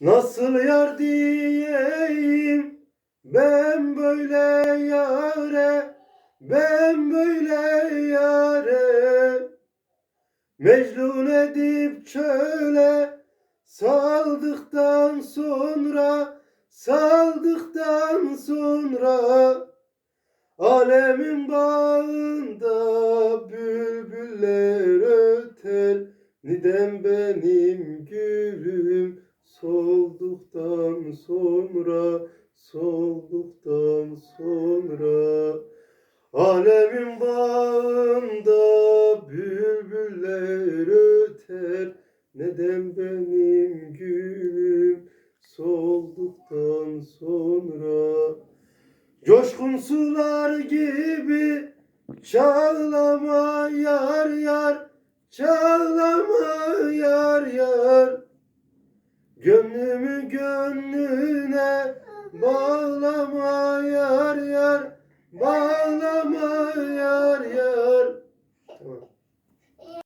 Nasıl yar diyeyim? Ben böyle yare ben böyle yare. Mecnun edip çöle saldıktan sonra saldıktan sonra. Alemin bağında bülbüller öter Neden benim gülüm solduktan sonra solduktan sonra Alemin bağında bülbüller öter. Neden benim gülüm solduktan sonra? Coşkun sular gibi çağlama yar yar Çağlama yar yar Gönlümü gönlüne bağlama yar yar Bağlama